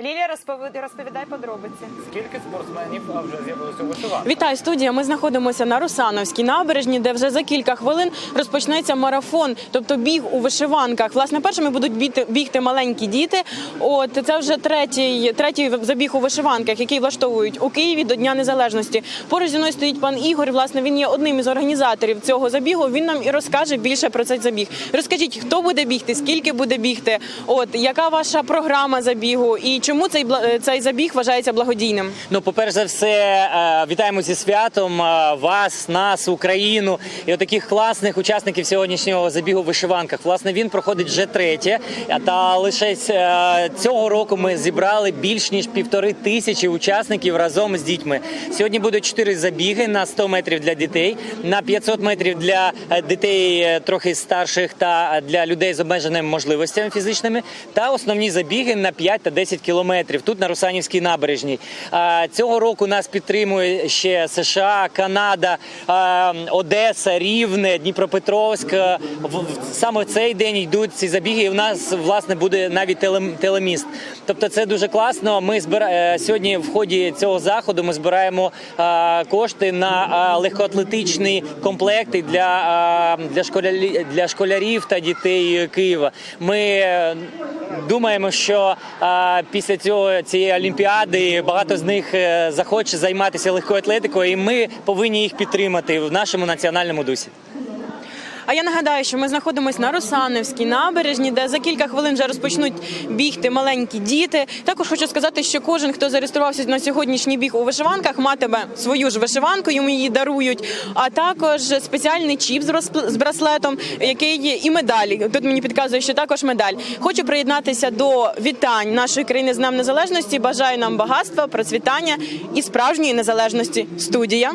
Лілія, розповідай, розповідай подробиці. Скільки спортсменів вже з'явилося у вишиванках? Вітаю, студія. Ми знаходимося на Русановській набережні, де вже за кілька хвилин розпочнеться марафон, тобто біг у вишиванках. Власне, першими будуть бігти, бігти маленькі діти. От це вже третій, третій забіг у вишиванках, який влаштовують у Києві до Дня Незалежності. Поруч зі мною стоїть пан Ігор. Власне, він є одним із організаторів цього забігу. Він нам і розкаже більше про цей забіг. Розкажіть, хто буде бігти, скільки буде бігти, от яка ваша програма забігу і чому цей бла- цей забіг вважається благодійним? Ну, по-перше за все, е, вітаємо зі святом е, вас, нас, Україну і таких класних учасників сьогоднішнього забігу в вишиванках. Власне, він проходить вже третє. Та лише е, цього року ми зібрали більш ніж півтори тисячі учасників разом з дітьми. Сьогодні будуть чотири забіги на 100 метрів для дітей, на 500 метрів для е, дітей е, трохи старших та для людей з обмеженими можливостями фізичними, та основні забіги на 5 та 10 кілометрів тут на Русанівській набережній. Цього року нас підтримує ще США, Канада, Одеса, Рівне, Дніпропетровськ. Саме в цей день йдуть ці забіги. І в нас власне буде навіть телеміст. Тобто, це дуже класно. Ми збира... е, сьогодні в ході цього заходу ми збираємо кошти на легкоатлетичні комплекти для, для, школярі... для школярів та дітей Києва. Ми е, думаємо, що а, після цього цієї олімпіади багато з них е, захоче займатися легкою атлетикою, і ми повинні їх підтримати в нашому національному дусі. А я нагадаю, що ми знаходимося на Русанівській набережні, де за кілька хвилин вже розпочнуть бігти маленькі діти. Також хочу сказати, що кожен, хто зареєструвався на сьогоднішній біг у вишиванках, матиме свою ж вишиванку, йому її дарують. А також спеціальний чіп з браслетом, який є і медалі. Тут мені підказує, що також медаль. Хочу приєднатися до вітань нашої країни з Днем Незалежності. Бажаю нам багатства, процвітання і справжньої незалежності. Студія.